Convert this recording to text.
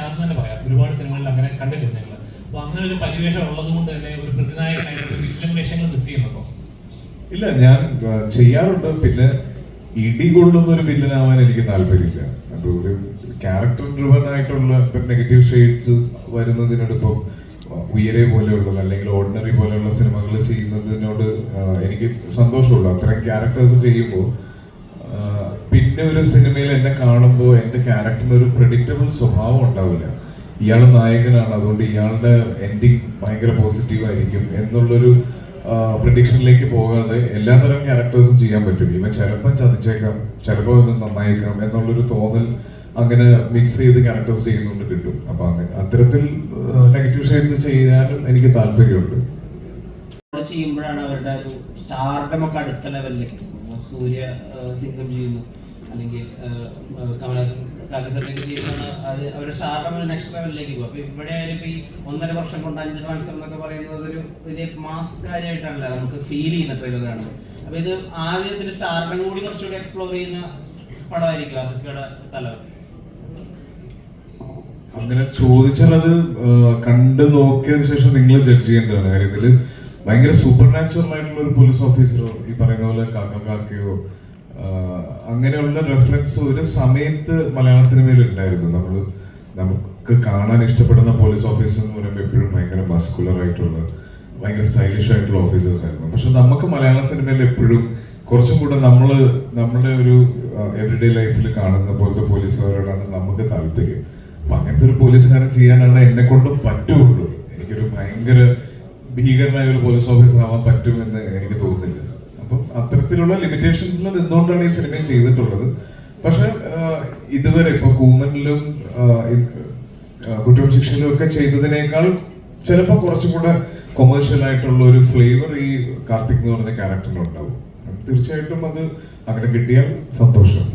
എന്ന് തന്നെ പറയാം. ഒരുപാട് സിനിമകളിൽ അങ്ങനെ കണ്ടിട്ടുണ്ട് ഞങ്ങൾ അപ്പൊ അങ്ങനെ ഒരു പരിവേഷം ഉള്ളത് കൊണ്ട് തന്നെ ഒരു പ്രതിനായകനായിട്ട് വേഷങ്ങൾ മിസ് ചെയ്യുന്നുണ്ടോ? ഇല്ല ഞാൻ ചെയ്യാറുണ്ട്. പിന്നെ ഇടി കൊള്ളുന്ന ഒരു വില്ലനാവാൻ എനിക്ക് താല്പര്യമില്ല. അത് ഒരു ക്യാരക്ടർ ഡ്രിവൺ ആയിട്ടുള്ള നെഗറ്റീവ് ഷെയ്ഡ്സ് വരുന്നതിനോടൊപ്പം ഉയരെ പോലെയുള്ളത് അല്ലെങ്കിൽ ഓർഡിനറി പോലെയുള്ള സിനിമകൾ ചെയ്യുന്നതിനോട് എനിക്ക് സന്തോഷമുള്ളൂ അത്രയും ക്യാരക്ടേഴ്സ് ചെയ്യുമ്പോൾ പിന്നെ ഒരു സിനിമയിൽ എന്നെ കാണുമ്പോൾ എന്റെ ക്യാരക്ടറിന് ഒരു പ്രെഡിക്റ്റബിൾ സ്വഭാവം ഉണ്ടാവില്ല. ഇയാൾ നായകനാണ് അതുകൊണ്ട് ഇയാളുടെ എൻഡിങ് ഭയങ്കര പോസിറ്റീവ് ആയിരിക്കും എന്നുള്ളൊരു പ്രഡിക്ഷനിലേക്ക് പോകാതെ എല്ലാതരം ക്യാരക്ടേഴ്സും ചെയ്യാൻ പറ്റും. ഇവൻ ചിലപ്പം ചതിച്ചേക്കാം ചിലപ്പോൾ ഇവൻ നന്നായേക്കാം എന്നുള്ളൊരു തോന്നൽ അങ്ങനെ മിക്സ് ചെയ്ത് ക്യാരക്ടേഴ്സ് ചെയ്യുന്നുണ്ട് കിട്ടും. അപ്പൊ അങ്ങനെ അത്തരത്തിൽ നെഗറ്റീവ് ഷെയ്ഡ്സ് ചെയ്യാനും എനിക്ക് താല്പര്യമുണ്ട്. ചെയ്യുമ്പോഴാണ് അവരുടെ ഒരു സ്റ്റാർഡം ഒക്കെ അടുത്ത ലെവലിലേക്ക്. സൂര്യ സിംഗം ചെയ്യുന്നു. അല്ലെങ്കിൽ കമലഹാസൻ കാലസെറ്റൊക്കെ ചെയ്യുന്നതാണ് അത് അവരുടെ സ്റ്റാർഡം നെക്സ്റ്റ് ലെവലിലേക്ക് പോകും. അപ്പോൾ ഇവിടെ ആയാലും ഇപ്പോൾ ഈ ഒന്നര വർഷം കൊണ്ട് അഞ്ച് ട്രാൻസ്ഫർ എന്നൊക്കെ പറയുന്നത് ഒരു വലിയ മാസ് കാര്യമായിട്ടാണല്ലോ നമുക്ക് ഫീൽ ചെയ്യുന്ന ട്രെയിലർ അപ്പോൾ അപ്പൊ ഇത് ആ വിധത്തിൽ കൂടി കുറച്ചുകൂടി എക്സ്പ്ലോർ ചെയ്യുന്ന പടമായിരിക്കും ആസിഫയുടെ തലവൻ. അങ്ങനെ ചോദിച്ചാൽ അത് കണ്ടു നോക്കിയതിനു ശേഷം നിങ്ങൾ ജഡ്ജ് ചെയ്യേണ്ടതാണ്. കാര്യത്തിൽ ഭയങ്കര സൂപ്പർ നാച്ചുറൽ ആയിട്ടുള്ള ഒരു പോലീസ് ഓഫീസറോ ഈ പറയുന്ന പോലെ കാക്ക കാക്കയോ ആ, അങ്ങനെയുള്ള റെഫറൻസ് ഒരു സമയത്ത് മലയാള സിനിമയിൽ ഉണ്ടായിരുന്നു. നമ്മൾ നമുക്ക് കാണാൻ ഇഷ്ടപ്പെടുന്ന പോലീസ് ഓഫീസർ എന്ന് പറയുമ്പോൾ എപ്പോഴും ഭയങ്കര മസ്കുലർ ആയിട്ടുള്ള ഭയങ്കര സ്റ്റൈലിഷ് ആയിട്ടുള്ള ഓഫീസേഴ്സ് ആയിരുന്നു. പക്ഷെ നമുക്ക് മലയാള സിനിമയിൽ എപ്പോഴും കുറച്ചും കൂടെ നമ്മൾ നമ്മുടെ ഒരു എവറിഡേ ലൈഫിൽ കാണുന്ന പോലത്തെ പോലീസുകാരോടാണ് നമുക്ക് താല്പര്യം. അപ്പം അങ്ങനത്തെ ഒരു പോലീസുകാരൻ ചെയ്യാനാണ് എന്നെ കൊണ്ടും പറ്റുള്ളൂ. എനിക്കൊരു ഭയങ്കര ഭീകരനായ ഒരു പോലീസ് ഓഫീസർ ആവാൻ അപ്പം അത്തരത്തിലുള്ള ലിമിറ്റേഷൻസിൽ നിന്നുകൊണ്ടാണ് ഈ സിനിമ ചെയ്തിട്ടുള്ളത്. പക്ഷെ ഇതുവരെ ഇപ്പൊ കൂമനിലും കുറ്റവും ശിക്ഷയിലും ഒക്കെ ചെയ്തതിനേക്കാൾ ചിലപ്പോൾ കുറച്ചും കൂടെ കൊമേഴ്ഷ്യൽ ആയിട്ടുള്ള ഒരു ഫ്ലേവർ ഈ കാർത്തിക് എന്ന് പറയുന്ന ക്യാരക്ടറിൽ ഉണ്ടാവും. തീർച്ചയായിട്ടും അത് അങ്ങനെ കിട്ടിയാൽ സന്തോഷം.